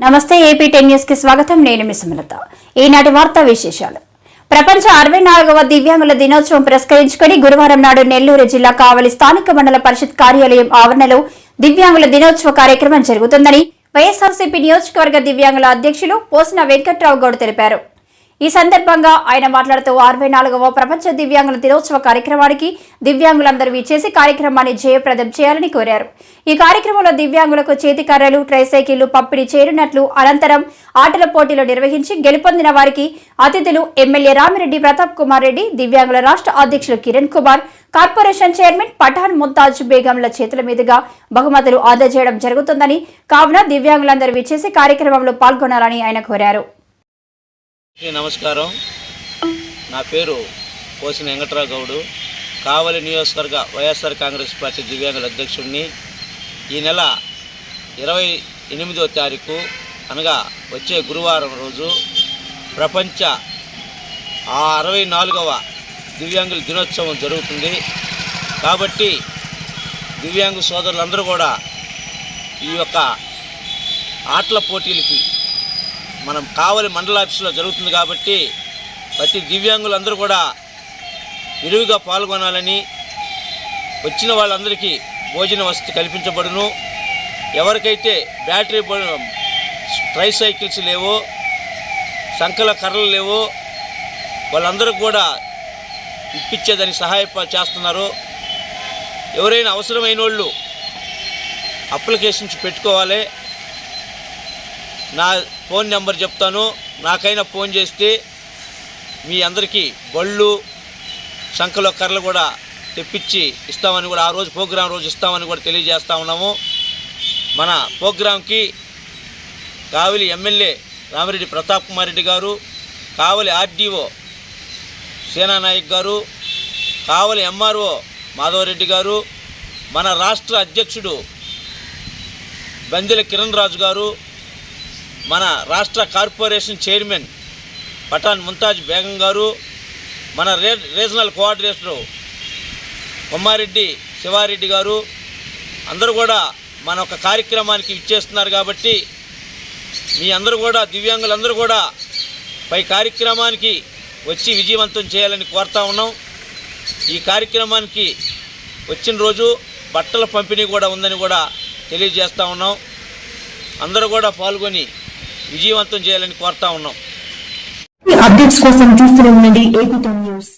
నమస్తే AP ten న్యూస్కి స్వాగతం. నేను మీ సుమలత. ఈనాటి వార్తా విశేషాలు. ప్రపంచ అరవై నాలుగవ దివ్యాంగుల దినోత్సవం పురస్కరించుకుని గురువారం నాడు నెల్లూరు జిల్లా కావలి స్థానిక మండల పరిషత్ కార్యాలయం ఆవరణలో దివ్యాంగుల దినోత్సవ కార్యక్రమం జరుగుతుందని వైఎస్ఆర్సీపీ నియోజకవర్గ దివ్యాంగుల అధ్యక్షులు పోసిన వెంకట్రావు గౌడ్ తెలిపారు. ఈ సందర్భంగా ఆయన మాట్లాడుతూ అరవై నాలుగవ ప్రపంచ దివ్యాంగుల దినోత్సవ కార్యక్రమానికి దివ్యాంగులందరూ విచ్చేసి కార్యక్రమాన్ని జయప్రదం చేయాలని కోరారు. ఈ కార్యక్రమంలో దివ్యాంగులకు చేతికర్రలు ట్రైసైకిళ్ళు పంపిణీ చేరినట్లు అనంతరం ఆటల పోటీలు నిర్వహించి గెలుపొందిన వారికి అతిథులు ఎమ్మెల్యే రామిరెడ్డి ప్రతాప్ కుమార్ రెడ్డి దివ్యాంగుల రాష్ట్ర అధ్యక్షులు కిరణ్ కుమార్ కార్పొరేషన్ చైర్మన్ పఠాన్ ముంతాజ్ బేగంల చేతుల మీదుగా బహుమతులు అందజేయడం జరుగుతుందని కావున దివ్యాంగులందరూ విచ్చేసి కార్యక్రమంలో పాల్గొనాలని ఆయన కోరారు. నమస్కారం. నా పేరు పోసిన వెంకట్రావు గౌడు. కావలి నియోజకవర్గ వైఎస్ఆర్ కాంగ్రెస్ పార్టీ దివ్యాంగుల అధ్యక్షుడిని ఈ నెల ఇరవై ఎనిమిదో తారీఖు అనగా వచ్చే గురువారం రోజు ప్రపంచ ఆ అరవై నాలుగవ దివ్యాంగుల దినోత్సవం జరుగుతుంది. కాబట్టి దివ్యాంగు సోదరులందరూ కూడా ఈ యొక్క ఆటల పోటీలకి మనం కావలి మండల ఆఫీసులో జరుగుతుంది కాబట్టి ప్రతి దివ్యాంగులందరూ కూడా విరివిగా పాల్గొనాలని వచ్చిన వాళ్ళందరికీ భోజన వసతి కల్పించబడును. ఎవరికైతే బ్యాటరీ ట్రై సైకిల్స్ లేవో సంకల కర్రలు లేవో వాళ్ళందరికీ కూడా ఇప్పించేదానికి సహాయ చేస్తున్నారు. ఎవరైనా అవసరమైన వాళ్ళు అప్లికేషన్స్ పెట్టుకోవాలి. నా ఫోన్ నెంబర్ చెప్తాను. నాకైనా ఫోన్ చేస్తే మీ అందరికీ బళ్ళు సంఖలో కర్రలు కూడా తెప్పించి ఇస్తామని కూడా ఆ రోజు ప్రోగ్రాం రోజు ఇస్తామని కూడా తెలియజేస్తా ఉన్నాము. మన ప్రోగ్రాంకి కావలి ఎమ్మెల్యే రామిరెడ్డి ప్రతాప్ కుమార్ రెడ్డి గారు కావలి ఆర్డీఓ సేనానాయక్ గారు కావలి ఎంఆర్ఓ మాధవరెడ్డి గారు మన రాష్ట్ర అధ్యక్షుడు బందెల కిరణ్ రాజు గారు మన రాష్ట్ర కార్పొరేషన్ చైర్మన్ పఠాన్ ముంతాజ్ బేగం గారు మన రే రీజనల్ కోఆర్డినేటరు కొమ్మారెడ్డి శివారెడ్డి గారు అందరూ కూడా మన ఒక కార్యక్రమానికి ఇచ్చేస్తున్నారు కాబట్టి మీ అందరూ కూడా దివ్యాంగులందరూ కూడా పై కార్యక్రమానికి వచ్చి విజయవంతం చేయాలని కోరుతా ఉన్నాం. ఈ కార్యక్రమానికి వచ్చిన రోజు బట్టల పంపిణీ కూడా ఉందని కూడా తెలియజేస్తూ ఉన్నాం. అందరూ కూడా పాల్గొని విజయవంతం చేయాలని కోరుతా ఉన్నాం. అప్డేట్స్ కోసం చూస్తూనే ఉండండి. AP news.